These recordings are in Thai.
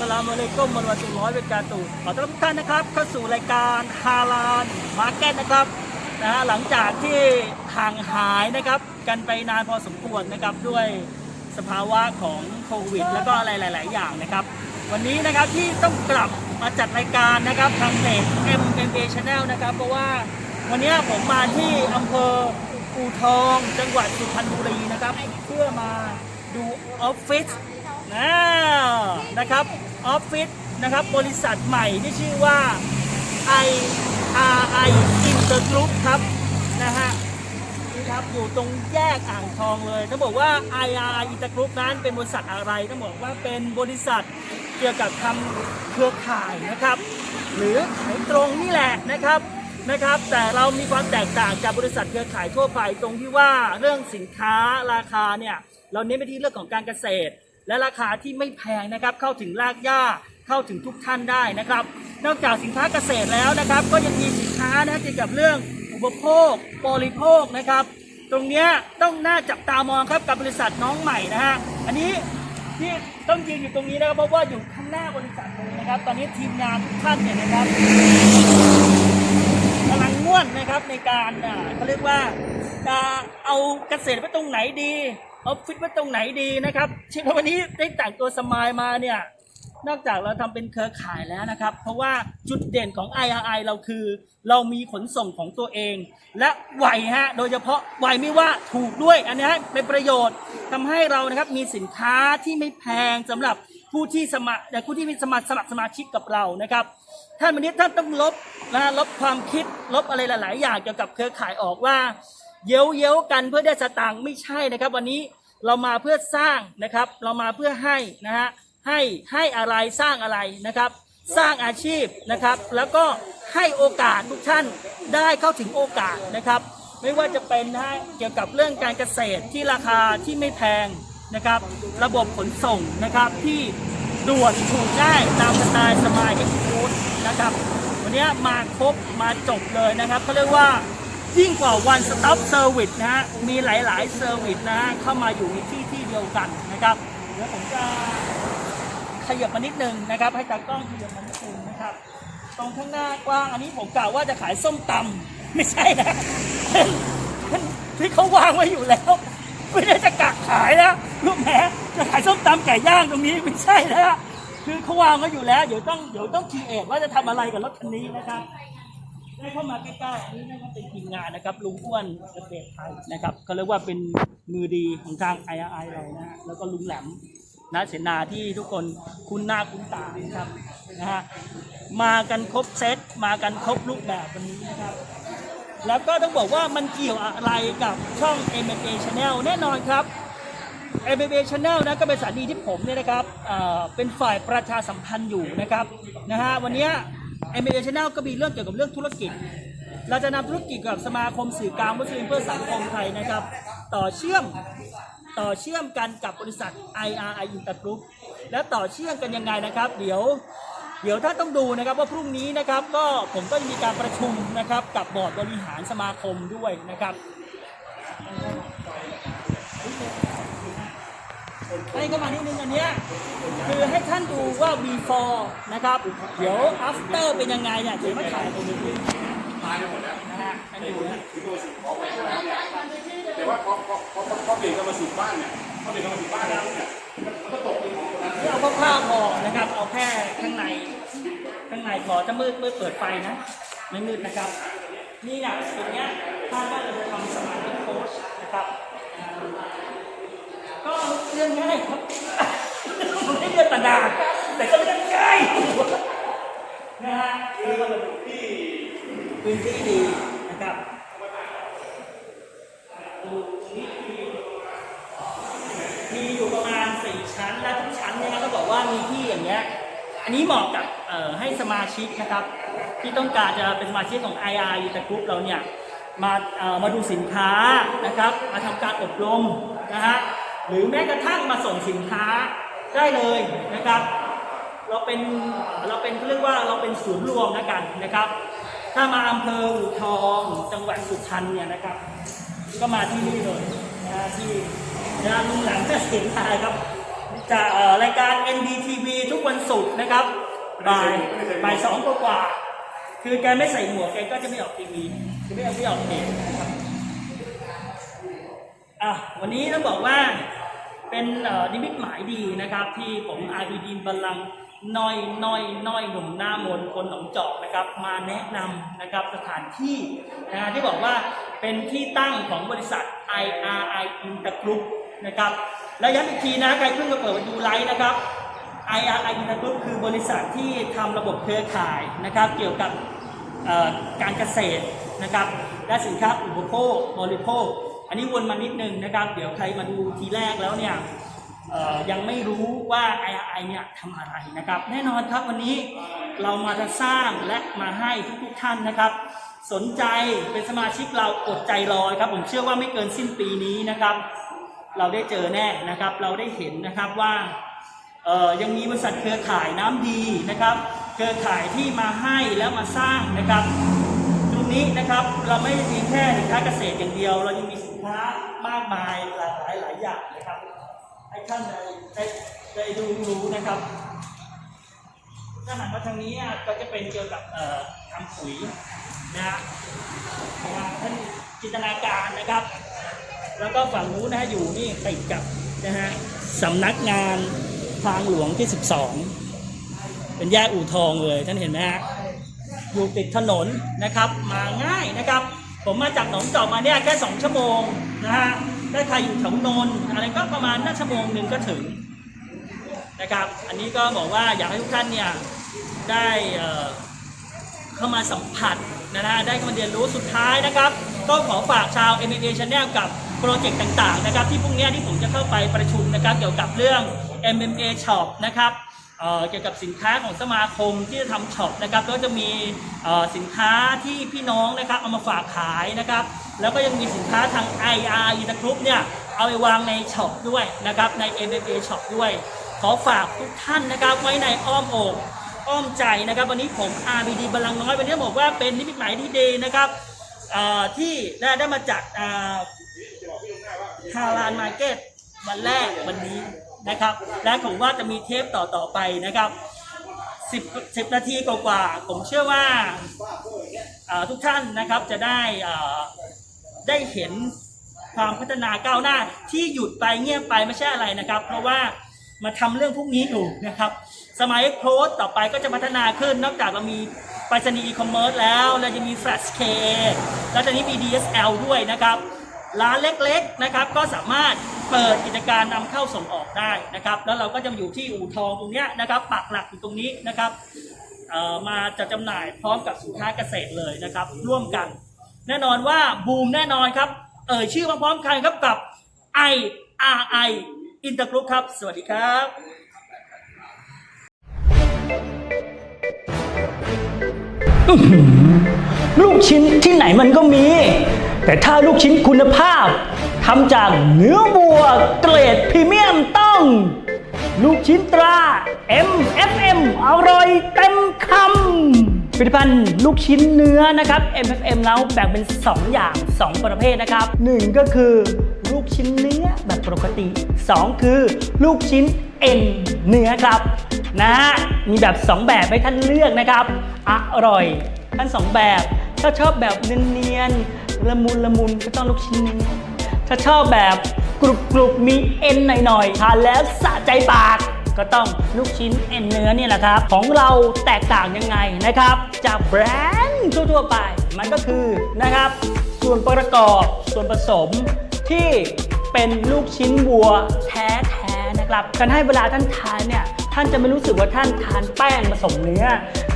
สลามอะลัยกุมวะเราะห์มะตุลลอฮิวะบะเราะการตุฮ์ขอต้อนรับทุกท่านนะครับเข้าสู่รายการฮาลานมาร์เก็ตนะครับนะฮะหลังจากที่ห่างหายนะครับกันไปนานพอสมควรนะครับด้วยสภาวะของโควิด แล้วก็อะไรหลาย ๆ อย่างนะครับ วันนี้นะครับที่ต้องกลับมาจัดรายการนะครับทางเพจ MMA Channel นะครับ เพราะว่าวันนี้ผมมาที่อำเภออูทอง จังหวัดสุพรรณบุรีนะครับเพื่อมาดูออฟฟิศนะนะครับ ออฟฟิศนะครับบริษัทใหม่ที่ชื่อว่า IRI Intergroup ครับนะฮะนี่ครับอยู่ตรงแยกอ่างทองเลยต้องบอกว่า IR i n t e r Group นั้นเป็นบริษัทอะไรต้องบอกว่าเป็นบริษัทเกี่ยวกับทำเครือข่ายนะครับ หรือขายตรงนี่แหละนะครับนะครับ แต่เรามีความแตกต่างจากบริษัทเครือข่ายทั่วไปตรงที่ว่าเรื่องสินค้าราคาเนี่ยเราเน้นไปที่เรื่องของการเกษตร และราคาที่ไม่แพงนะครับเข้าถึงรากหญ้าเข้าถึงทุกท่านได้นะครับ นอกจากสินค้าเกษตรแล้วนะครับ ก็ยังมีสินค้านะเกี่ยวกับเรื่องอุปโภคบริโภคนะครับ ตรงนี้ต้องน่าจับตามองครับกับบริษัทน้องใหม่นะฮะอันนี้ที่ต้องยืนอยู่ตรงนี้นะครับเพราะว่าอยู่ข้างหน้าบริษัทเลยนะครับ ตอนนี้ทีมงานทุกท่านเนี่ยนะครับกำลังง่วนนะครับในการเขาเรียกว่าจะเอาเกษตรไว้ตรงไหนดี ออฟฟิศไว้ตรงไหนดีนะครับเช่นวันนี้ได้แต่งตัวสมายมาเนี่ยนอกจากเราทำเป็นเครือข่ายแล้วนะครับ เพราะว่าจุดเด่นของ IRI เราคือ เรามีขนส่งของตัวเอง และไหวฮะโดยเฉพาะไหวไม่ว่าถูกด้วยอันนี้เป็นประโยชน์ทำให้เรานะครับมีสินค้าที่ไม่แพงสำหรับผู้ที่สมัครแต่ผู้ที่มีสมัครสมัครสมาชิกกับเรานะครับท่านวันนี้ท่านต้องลบนะลบความคิดลบอะไรหลาย ๆ อย่างเกี่ยวกับเครือข่ายออกว่า เย้ยวเย้ยวกันเพื่อได้สตางค์ไม่ใช่นะครับ วันนี้ เรามาเพื่อสร้างนะครับ เรามาเพื่อให้นะฮะให้ให้อะไรสร้างอะไรนะครับ สร้างอาชีพนะครับ แล้วก็ให้โอกาสทุกท่านได้เข้าถึงโอกาสนะครับ ไม่ว่าจะเป็นนะฮะเกี่ยวกับเรื่องการเกษตรที่ราคาที่ไม่แพงนะครับ ระบบขนส่งนะครับที่ด่วนถูกง่ายตามสไตล์สมายเอ็กซ์ฟูดนะครับ วันนี้มาครบมาจบเลยนะครับเขาเรียกว่า ยิ่งกว่า one stop service นะฮะมีหลายๆเซอร์วิสนะฮะเข้ามาอยู่ในที่ที่เดียวกันนะครับเดี๋ยวผมจะขยับมานิดนึงนะครับ ให้ตากล้องขยับมานิดนึงนะครับ ตรงข้างหน้ากว้างอันนี้ผมกล่าวว่าจะขายส้มตำไม่ใช่นะที่เขาวางไว้อยู่แล้ว ไม่ได้จะกะขายนะลูกแหมจะขายส้มตำไก่ย่างตรงนี้ไม่ใช่นะคือเขาวางไว้อยู่แล้วเดี๋ยวต้องเดี๋ยวต้องคีเอทว่าจะทำอะไรกับรถคันนี้นะครับ ได้เข้ามาใกล้ๆอันนี้นะครับเป็นทีมงานนะครับลุงอ้วนเกษตรไทยนะครับเขาเรียกว่าเป็นมือดีของทาง IRI เรานะฮะแล้วก็ลุงแหลมนะเสนาที่ทุกคนคุ้นหน้าคุ้นตานะครับนะฮะมากันครบเซตมากันครบรูปแบบวันนี้นะครับ แล้วก็ต้องบอกว่ามันเกี่ยวอะไรกับช่อง MMA Channel แน่นอนครับ MMA Channel นะก็เป็นสถานีที่ผมเนี่ยนะครับเอ่อเป็นฝ่ายประชาสัมพันธ์อยู่นะครับนะฮะวันเนี้ย MMA Channel ก็มีเรื่องเกี่ยวกับเรื่องธุรกิจ เราจะนำธุรกิจกับสมาคมสื่อกลางมุสลิมเพื่อสังคมไทยนะครับ ต่อเชื่อมต่อเชื่อมกันกับบริษัท IRI Intergroup และต่อเชื่อมกันยังไงนะครับ เดี๋ยวเดี๋ยวท่านต้องดูนะครับว่าพรุ่งนี้นะครับก็ผมก็จะมีการประชุมนะครับกับบอร์ดบริหารสมาคมด้วยนะครับ ให้เข้ามานิดนึงอันเนี้ยคือให้ท่านดูว่า before นะครับ เดี๋ยว after เป็นยังไงเนี่ยเดี๋ยวมาถ่ายตรงนี้ตายไปหมดแล้วนะฮะให้ดูนะแต่ว่าพอพอพอพอเปลี่ยนกรรมสิทธิ์บ้านเนี่ยพอเปลี่ยนกรรมสิทธิ์บ้านแล้วเนี่ยมันก็ตกเป็นของคนนั้นนี่เอาคร่าวๆพอนะครับ เอาแค่ข้างในข้างในพอจะมืดมืดเปิดไฟนะไม่มืดนะครับนี่เนี่ยตรงเนี้ยท่านก็จะทำสมาธิโค้ชนะครับก็ เรื่องง่ายครับไม่ได้เรื่องตนาแต่ก็เรื่องง่ายนะฮะคือมันเป็นที่พื้นที่ดีนะครับมีอยู่ประมาณสี่ชั้นและทุกชั้นเนี่ยก็บอกว่ามีที่อย่างเงี้ยอันนี้เหมาะกับให้สมาชิกนะครับ ที่ต้องการจะเป็นสมาชิกของ IR แต่กรุ๊ปเราเนี่ยมามาดูสินค้านะครับ มาทำการอบรมนะฮะ หรือแม้กระทั่งมาส่งสินค้าได้เลยนะครับ เราเป็นเราเป็นเขาเรียกว่าเราเป็นศูนย์รวมนะกันนะครับ ถ้ามาอำเภออู่ทองจังหวัดสุพรรณเนี่ยนะครับ ก็มาที่นี่เลยนะฮะที่นะลุงหลังเกษตรไทยครับจากเอ่อรายการ NDTV ทุกวันวันศุกร์นะครับบ่ายบ่ายสองกว่าๆคือแกไม่ใส่หมวกแกก็จะไม่ออกทีวีคือไม่เอาไม่ออกเพจนะครับอะวันนี้ต้องบอกว่า เป็นนิมิตหมายดีนะครับ ที่ผมอาบีดินบัลลังน้อยน้อยน้อยหนุ่มหน้ามนคนหนองจอกนะครับ มาแนะนำนะครับสถานที่นะที่บอกว่าเป็นที่ตั้งของบริษัท IRI Intergroup นะครับและย้ำอีกทีนะใครเพิ่งมาเปิดดูไลฟ์นะครับ IRI Intergroup คือบริษัทที่ทำระบบเครือข่ายนะครับ เกี่ยวกับการเกษตรนะครับ และสินค้าอุปโภคบริโภค อันนี้วนมานิดนึงนะครับ เดี๋ยวใครมาดูทีแรกแล้วเนี่ยยังไม่รู้ว่า IRI เนี่ยทำอะไรนะครับ แน่นอนครับวันนี้เรามาจะสร้างและมาให้ทุกๆท่านนะครับ สนใจเป็นสมาชิกเราอดใจรอครับ ผมเชื่อว่าไม่เกินสิ้นปีนี้นะครับ เราได้เจอแน่นะครับ เราได้เห็นนะครับว่ายังมีบริษัทเครือข่ายน้ำดีนะครับ เครือข่ายที่มาให้แล้วมาสร้างนะครับ นี้นะครับเราไม่มีแค่สินค้าเกษตรอย่างเดียว เรายังมีสินค้ามากมายหลากหลายหลายอย่างนะครับให้ท่านได้ได้ได้ดูรู้นะครับถ้าหันมาทางนี้ก็จะเป็นเกี่ยวกับเอ่อทำปุ๋ยนะฮะนะท่านจินตนาการนะครับ แล้วก็ฝั่งนู้นนะฮะอยู่นี่ติดกับนะฮะสำนักงานทางหลวงที่ 12 เป็นแยกอู่ทองเลยท่านเห็นไหมฮะ อยู่ติดถนนนะครับมาง่ายนะครับ ผมมาจากหนองจอกมาเนี่ยแค่ 2 ชั่วโมงนะฮะถ้าใครอยู่แถวนนอะไรก็ประมาณน่าชั่วโมงหนึ่งก็ถึงนะครับ อันนี้ก็บอกว่าอยากให้ทุกท่านเนี่ยได้เข้ามาสัมผัสนะฮะได้เข้ามาเรียนรู้สุดท้ายนะครับ ก็ขอฝากชาว MMA Channel กับโปรเจกต์ต่างๆนะครับที่พรุ่งนี้ที่ผมจะเข้าไปประชุมนะครับเกี่ยวกับเรื่อง MMA Shop นะครับ เกี่ยวกับสินค้าของสมาคมที่จะทำช็อปนะครับก็จะมีสินค้าที่พี่น้องนะครับเอามาฝากขายนะครับ แล้วก็ยังมีสินค้าทาง IR อินทกรุ๊ปเนี่ยเอาไปวางในช็อปด้วยนะครับใน MMA Shop ด้วย ขอฝากทุกท่านนะครับไว้ในอ้อมอกอ้อมใจนะครับ วันนี้ผม RBD บาลังน้อยวันนี้บอกว่าเป็นนิมิตหมายที่ดีนะครับที่ได้มาจากฮาลานมาร์เก็ตวันแรกวันนี้ นะครับ และผมว่าจะมีเทปต่อต่อๆไปนะครับ10 10นาทีกว่าๆผมเชื่อว่าทุกท่านนะครับจะได้ได้เห็นความพัฒนาก้าวหน้าที่หยุดไปเงียบไปไม่ใช่อะไรนะครับ เพราะว่ามาทำเรื่องพวกนี้อยู่นะครับ สมัยโค้ดต่อไปก็จะพัฒนาขึ้น นอกจากเรามีไปรษณีย์อีคอมเมิร์ซแล้ว เราจะมี Flash K แล้วตอนนี้มี DSL ด้วยนะครับ ร้านเล็กๆนะครับก็สามารถเปิดกิจการนำเข้าส่งออกได้นะครับ แล้วเราก็จะอยู่ที่อู่ทองตรงเนี้ยนะครับ ปักหลักอยู่ตรงนี้นะครับมาจะจำหน่ายพร้อมกับสินค้าเกษตรเลยนะครับ ร่วมกัน แน่นอนว่าบูมแน่นอนครับเอ่ยชื่อมาพร้อมกันครับกับ IRI Intergroup ครับ สวัสดีครับลูกชิ้นที่ไหนมันก็มี แต่ถ้าลูกชิ้นคุณภาพทำจากเนื้อวัวเกรดพรีเมียมต้อง ลูกชิ้นตรา MFM อร่อยเต็มคำผลิตภัณฑ์ลูกชิ้นเนื้อนะครับ MFM แล้วแบ่งเป็น 2 อย่าง 2 ประเภทนะครับ 1 ก็คือลูกชิ้นเนื้อแบบปกติ 2 คือลูกชิ้นเอ็นเนื้อครับนะฮะมีแบบ 2 แบบให้ท่านเลือกนะครับ อร่อยทั้งสองแบบถ้าชอบแบบเนียนๆ ละมุนละมุนก็ต้องลูกชิ้นเนื้อถ้าชอบแบบกรุบกรุบมีเอ็นหน่อยๆทานแล้วสะใจปาก ก็ต้องลูกชิ้นเอ็นเนื้อนี่แหละครับ ของเราแตกต่างยังไงนะครับ จากแบรนด์ทั่วๆไป มันก็คือนะครับ ส่วนประกอบส่วนผสมที่เป็นลูกชิ้นวัวแท้ๆนะครับการให้เวลาท่านทานเนี่ย ท่านจะไม่รู้สึกว่าท่านทานแป้งผสมเนื้อ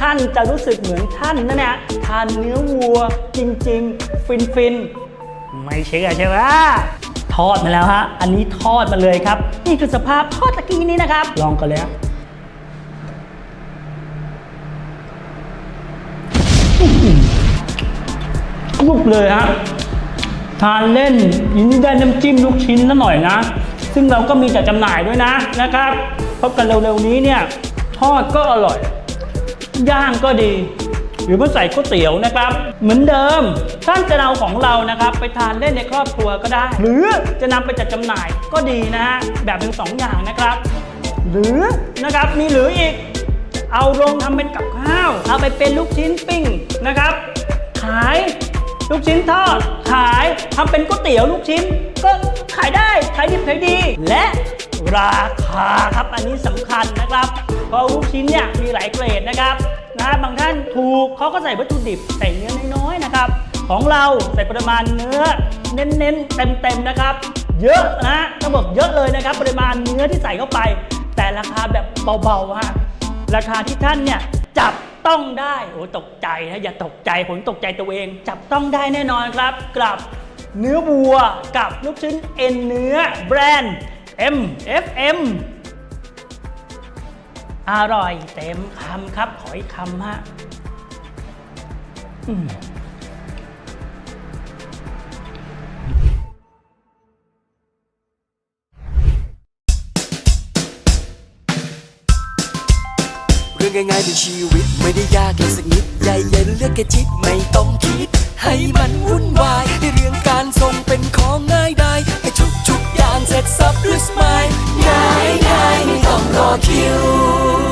ท่านจะรู้สึกเหมือนท่านนั่นแหละทานเนื้อวัวจริง ๆ ฟินๆ ไม่เชื่อใช่ไหมทอดมาแล้วฮะ อันนี้ทอดมาเลยครับ นี่คือสภาพทอดตะกี้นี้นะครับ ลองกันเลยฮะกรุบเลยฮะ ทานเล่นยินดีได้น้ำจิ้มลูกชิ้นซะหน่อยนะ ซึ่งเราก็มีจัดจำหน่ายด้วยนะนะครับ พบกันเร็วๆนี้เนี่ยทอดก็อร่อย ย่างก็ดี หรือว่าใส่ก๋วยเตี๋ยวนะครับ เหมือนเดิมท่านจะเอาของเรานะครับ ไปทานเล่นในครอบครัวก็ได้ หรือจะนำไปจัดจำหน่ายก็ดีนะฮะแบบเป็นสองอย่างนะครับ หรือนะครับมีหรืออีก เอาลงทำเป็นกับข้าว เอาไปเป็นลูกชิ้นปิ้งนะครับ ขาย ลูกชิ้นทอดขายทำเป็นก๋วยเตี๋ยวลูกชิ้น ก็ขายได้ขายดิบขายดี และราคาครับอันนี้สำคัญนะครับ เพราะลูกชิ้นเนี่ยมีหลายเกรดนะครับนะบางท่านถูกเขาก็ใส่วัตถุดิบใส่เนื้อน้อยๆนะครับ ของเราใส่ปริมาณเนื้อเน้นๆเต็มๆนะครับ เยอะนะต้องบอกเยอะเลยนะครับ ปริมาณเนื้อที่ใส่เข้าไป แต่ราคาแบบเบาๆฮะราคาที่ท่านเนี่ยจับ ต้องได้โอ้ตกใจนะอย่าตกใจผมตกใจตัวเอง จับต้องได้แน่นอนครับกับเนื้อวัวกับลูกชิ้นเอ็นเนื้อแบรนด์ MFM อร่อยเต็มคำครับขออีกคำฮะ รื่องง่ายๆในชีวิต ไม่ได้ยากเลยสักนิดใหญ่เย็นเลือกแค่จิตไม่ต้องคิด ให้มันวุ่นวายในเรื่องการทรงเป็นของง่ายได้ให้ทุกๆอย่างเสร็จสับด้วยสไมายง่ายๆไม่ต้องรอคิว